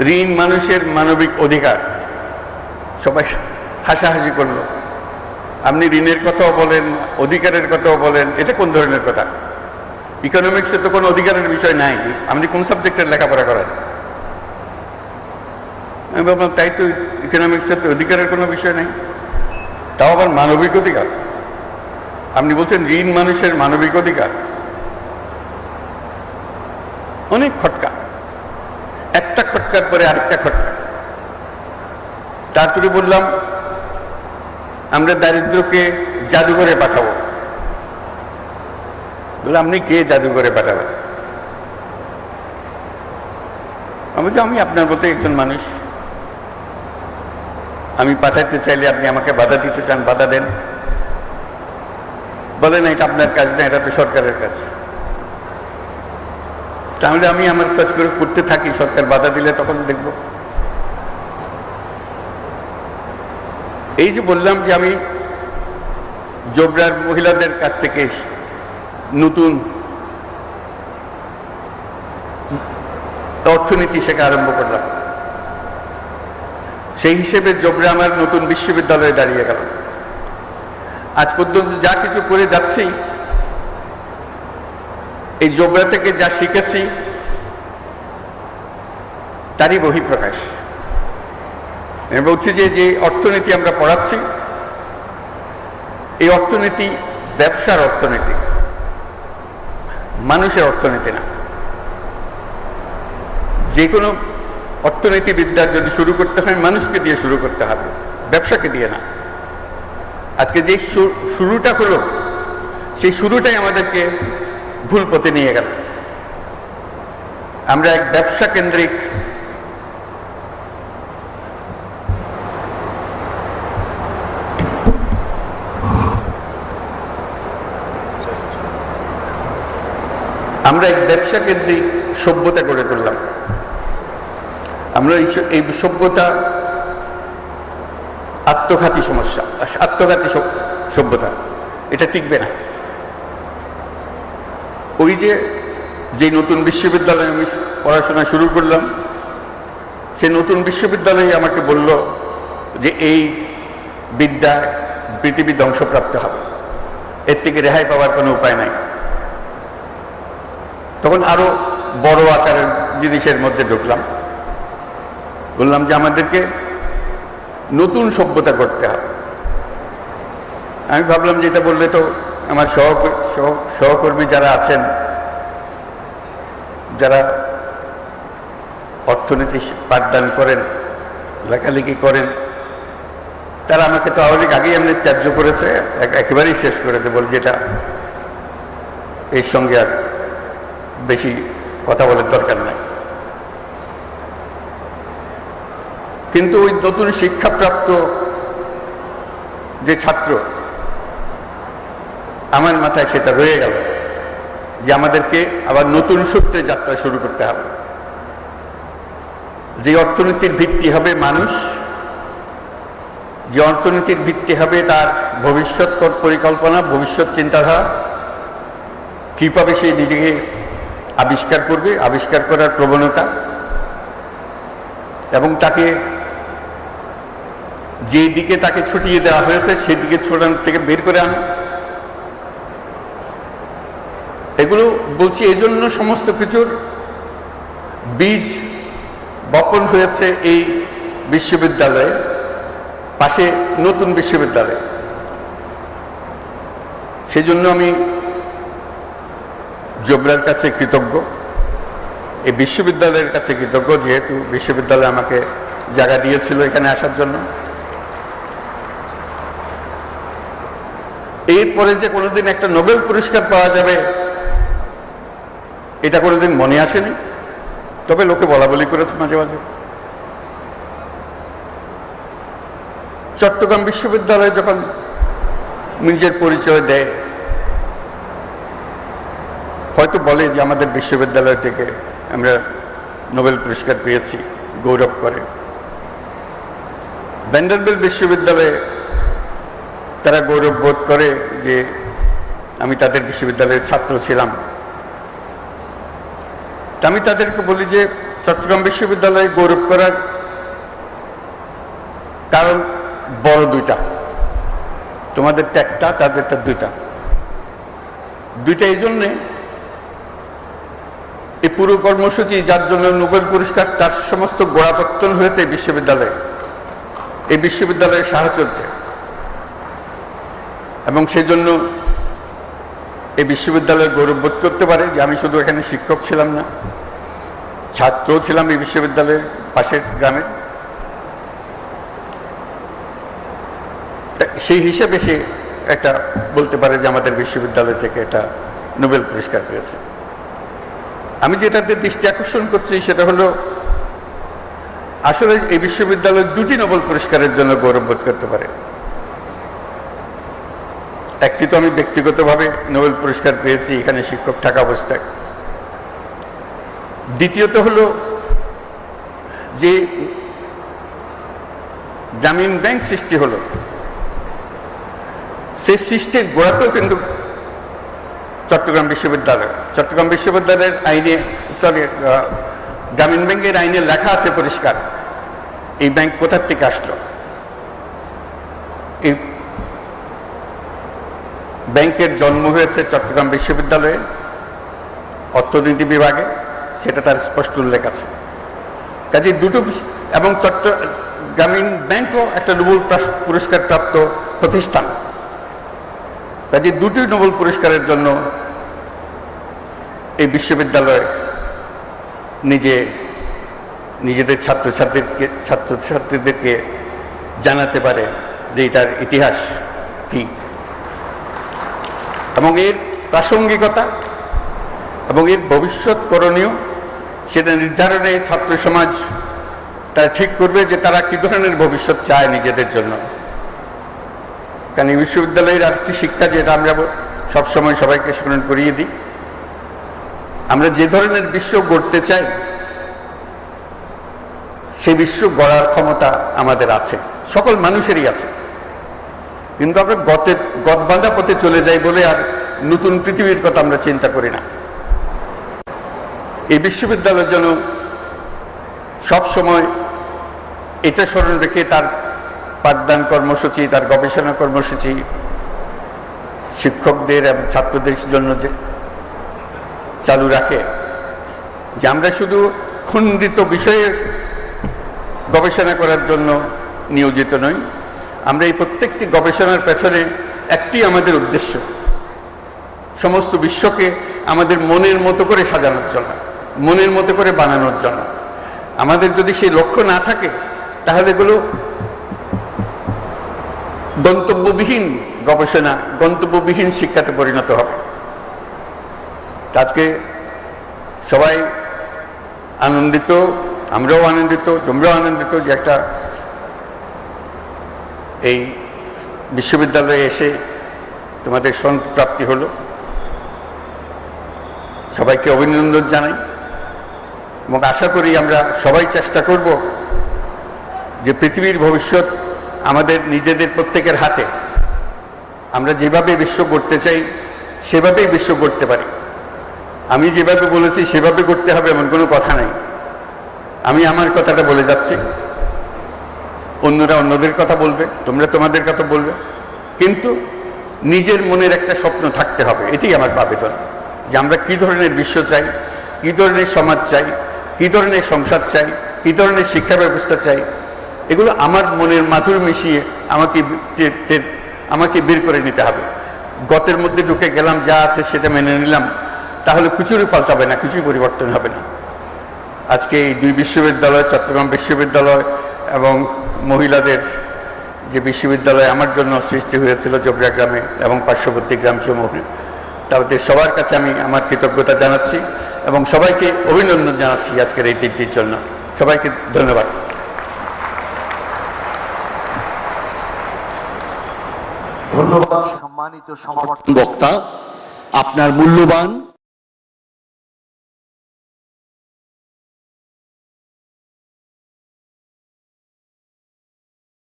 ঋণ মানুষের মানবিক অধিকার। সবাই হাসাহাসি করল। আপনি ঋণের কথাও বলেন, অধিকারের কথাও বলেন, এটা কোন ধরনের কথা? ইকোনমিক্সে তো কোনো অধিকারের বিষয় নাই। আপনি কোন সাবজেক্টের লেখাপড়া করেন? আমি ভাবলাম তাই তো ইকোনমিক্সের তো অধিকারের কোনো বিষয় নেই। তাও আবার মানবিক অধিকার। আপনি বলছেন ঋণ মানুষের মানবিক অধিকার। অনেক খটকা। খটকার পরে আরেকটা খটকা তারপরে বললাম, আমরা দারিদ্রকে জাদুঘরে পাঠাবো। বললাম আপনি কে জাদুঘরে পাঠাবেন? আমি আমি আপনার মতো একজন মানুষ। আমি পাঠাতে চাইলে আপনি আমাকে বাধা দিতে চান, বাধা দেন। বলেন এটা আপনার কাজ না, এটা তো সরকারের কাজ। তাহলে আমি আমার কাজ করে করতে থাকি, সরকার বাধা দিলে তখন দেখব। এই যে বললাম যে আমি জোবরার মহিলাদের কাছ থেকে নতুন অর্থনীতি শেখা আরম্ভ করলাম। সেই হিসেবে জোবরা আমার নতুন বিশ্ববিদ্যালয়ে দাঁড়িয়ে গেল। আজ পর্যন্ত যা কিছু করে যাচ্ছি এই জোবরা থেকে যা শিখেছি, তারই বহিঃপ্রকাশ। আমি বলছি যে যে অর্থনীতি আমরা পড়াচ্ছি, এই অর্থনীতি ব্যবসার অর্থনীতি, মানুষের অর্থনীতি না। যে কোনো অর্থনীতিবিদ্যার যদি শুরু করতে হয়, মানুষকে দিয়ে শুরু করতে হবে, ব্যবসাকে দিয়ে না। আজকে যে শুরুটা হলো, সেই শুরুটাই আমাদেরকে ভুল পথে নিয়ে গেল। আমরা এক ব্যবসা কেন্দ্রিক। আমরা এক ব্যবসা কেন্দ্রিক সভ্যতা গড়ে তুললাম। আমরা এই সভ্যতা আত্মঘাতী সমস্যা, আত্মঘাতী সভ্যতা। এটা টিকবে না। ওই যে যে নতুন বিশ্ববিদ্যালয়ে আমি পড়াশোনা শুরু করলাম, সে নতুন বিশ্ববিদ্যালয়ে আমাকে বলল যে এই বিদ্যা পৃথিবী ধ্বংসপ্রাপ্ত হবে। এর থেকে রেহাই পাওয়ার কোনো উপায় নাই। তখন আরও বড় আকারের জিনিসের মধ্যে ঢুকলাম। বললাম যে আমাদেরকে নতুন সভ্যতা করতে হবে। আমি ভাবলাম যে এটা বললে তো আমার সহকর্মী যারা আছেন, যারা অর্থনীতি পাঠদান করেন, লেখালেখি করেন, তারা আমাকে তো অনেক আগেই এমনি ত্যায্য করেছে একেবারেই শেষ করে দেবো যেটা এর সঙ্গে আর বেশি কথা বলার দরকার নাই। কিন্তু ওই নতুন শিক্ষাপ্রাপ্ত যে ছাত্র আমার মাথায় সেটা রয়ে গেল যে আমাদেরকে আবার নতুন সূত্রে যাত্রা শুরু করতে হবে। যে অর্থনীতির ভিত্তি হবে মানুষ, যে অর্থনীতির ভিত্তি হবে তার ভবিষ্যৎ পরিকল্পনা, ভবিষ্যৎ চিন্তাধারা, কীভাবে সে নিজেকে আবিষ্কার করবে, আবিষ্কার করার প্রবণতা এবং তাকে যে দিকে তাকে ছুটিয়ে দেওয়া হয়েছে সেদিকে ছোটানোর থেকে বের করে আনা এগুলো বলছি, এই জন্য সমস্ত কিছুর বীজ বপন হয়েছে এই বিশ্ববিদ্যালয়ে, পাশে নতুন বিশ্ববিদ্যালয়। সেজন্য আমি জোবরার কাছে কৃতজ্ঞ। এই বিশ্ববিদ্যালয়ের কাছে কৃতজ্ঞ, যেহেতু বিশ্ববিদ্যালয় আমাকে জায়গা দিয়েছিল এখানে আসার জন্য। এরপরে যে কোনোদিন একটা নোবেল পুরস্কার পাওয়া যাবে এটা কোনোদিন মনে আসেনি? তবে লোকে বলা বলি করেছে মাঝে মাঝে। চট্টগ্রাম বিশ্ববিদ্যালয়ে যখন নিজের পরিচয় দেয়, হয়তো বলে যে আমাদের বিশ্ববিদ্যালয় থেকে আমরা নোবেল পুরস্কার পেয়েছি, গৌরব করে। ভ্যান্ডারবেল বিশ্ববিদ্যালয়ে তারা গৌরব বোধ করে যে আমি তাদের বিশ্ববিদ্যালয়ের ছাত্র ছিলাম। তা আমি তাদেরকে বলি যে চট্টগ্রাম বিশ্ববিদ্যালয়ে গৌরব করার কারণ বড় দুইটা। তোমাদেরটা একটা তাদেরটা দুইটা। দুইটা এই জন্যে এই পুরো কর্মসূচি, যার জন্য নোবেল পুরস্কার, তার সমস্ত গোড়াপত্তন হয়েছে এই বিশ্ববিদ্যালয়ে। এই বিশ্ববিদ্যালয়ের সাহচর্যে। এবং সেই জন্য এই বিশ্ববিদ্যালয় গৌরববোধ করতে পারে যে আমি শুধু এখানে শিক্ষক ছিলাম না, ছাত্রও ছিলাম এই বিশ্ববিদ্যালয়ের পাশের গ্রামের। সেই হিসেবে সে একটা বলতে পারে যে আমাদের বিশ্ববিদ্যালয় থেকে একটা নোবেল পুরস্কার পেয়েছে। আমি যেটাতে দৃষ্টি আকর্ষণ করছি সেটা হলো, আসলে এই বিশ্ববিদ্যালয় দুটি নোবেল পুরস্কারের জন্য গৌরববোধ করতে পারে। একটি তো আমি ব্যক্তিগতভাবে নোবেল পুরস্কার পেয়েছি, এখানে শিক্ষক থাকা অবস্থায়। দ্বিতীয়ত হলো যে গ্রামীণ ব্যাংক সৃষ্টি হলো। সেই সৃষ্টির গোড়াতেও কিন্তু চট্টগ্রাম বিশ্ববিদ্যালয়, চট্টগ্রাম বিশ্ববিদ্যালয়ের আইনে সরি গ্রামীণ ব্যাংকের আইনে লেখা আছে পরিষ্কার, এই ব্যাংক কোথার থেকে আসলো? এই ব্যাংকের জন্ম হয়েছে চট্টগ্রাম বিশ্ববিদ্যালয়ে, অর্থনীতি বিভাগে, সেটা তার স্পষ্ট উল্লেখ আছে। কাজে দুটো এবং চট্ট গ্রামীণ ব্যাংকও একটা নোবেল প্রাস- পুরস্কার প্রাপ্ত প্রতিষ্ঠান। কাজে দুটি নোবেল পুরস্কারের জন্য এই বিশ্ববিদ্যালয় নিজে নিজেদের ছাত্রছাত্রীকে ছাত্রছাত্রীদেরকে জানাতে পারে যে এটার ইতিহাস কি। এবং এর প্রাসঙ্গিকতা এবং এর ভবিষ্যৎ করণীয় সেটা নির্ধারণে ছাত্র সমাজ তারা ঠিক করবে যে তারা কী ধরনের ভবিষ্যৎ চায় নিজেদের জন্য। কারণ বিশ্ববিদ্যালয়ের আরেকটি শিক্ষা যেটা আমরা সবসময় সবাইকে স্মরণ করিয়ে দিই, আমরা যে ধরনের বিশ্ব গড়তে চাই, সেই বিশ্ব গড়ার ক্ষমতা আমাদের আছে, সকল মানুষেরই আছে। কিন্তু আমরা গতে গদবাঁধা পথে চলে যাই বলে আর নতুন পৃথিবীর কথা আমরা চিন্তা করি না। এই বিশ্ববিদ্যালয় যেন সবসময় এটা স্মরণ রেখে তার পাঠদান কর্মসূচি, তার গবেষণা কর্মসূচি, শিক্ষকদের এবং ছাত্রদের জন্য যে চালু রাখে, যে আমরা শুধু খণ্ডিত বিষয়ে গবেষণা করার জন্য নিয়োজিত নই। আমরা এই প্রত্যেকটি গবেষণার পেছনে একটি আমাদের উদ্দেশ্য। সমস্ত বিশ্বকে আমাদের মনের মতো করে সাজানোর জন্য, মনের মতো করে বানানোর জন্য। আমাদের যদি সেই লক্ষ্য না থাকে, তাহলে এগুলো গন্তব্যবিহীন গবেষণা, গন্তব্যবিহীন শিক্ষাতে পরিণত হবে। আজকে সবাই আনন্দিত, আমরাও আনন্দিত, তোমরাও আনন্দিত যে একটা এই বিশ্ববিদ্যালয়ে এসে তোমাদের প্রাপ্তি হলো। সবাইকে অভিনন্দন জানাই এবং আশা করি আমরা সবাই চেষ্টা করব যে পৃথিবীর ভবিষ্যৎ আমাদের নিজেদের প্রত্যেকের হাতে। আমরা যেভাবে বিশ্ব গড়তে চাই, সেভাবেই বিশ্ব গড়তে পারি। আমি যেভাবে বলেছি, সেভাবে করতে হবে এমন কোনো কথা নাই। আমি আমার কথাটা বলে যাচ্ছি। অন্যরা অন্যদের কথা বলবে, তোমরা তোমাদের কথা বলবে। কিন্তু নিজের মনের একটা স্বপ্ন থাকতে হবে, এটাই আমার আবেদন যে আমরা কী ধরনের বিশ্ব চাই, কী ধরনের সমাজ চাই, কী ধরনের সংসার চাই, কী ধরনের শিক্ষা ব্যবস্থা চাই, এগুলো আমার মনের মাথুর মিশিয়ে আমাকে আমাকে বের করে নিতে হবে। গতের মধ্যে ঢুকে গেলাম, যা আছে সেটা মেনে নিলাম, তাহলে কিছুরই পাল্টাবে না, কিছুই পরিবর্তন হবে না। আজকে এই দুই বিশ্ববিদ্যালয়, চট্টগ্রাম বিশ্ববিদ্যালয় এবং মহিলাদের যে বিশ্ববিদ্যালয় আমার জন্য সৃষ্টি হয়েছিল জবরা গ্রামে এবং পার্শ্ববর্তী গ্রামসমূহে তাদের সবার কাছে আমি আমার কৃতজ্ঞতা জানাচ্ছি এবং সবাইকে অভিনন্দন জানাচ্ছি আজকের এই দিনটির জন্য। সবাইকে ধন্যবাদ। ধন্যবাদ, সম্মানিত সমাবর্তন বক্তা। আপনার মূল্যবান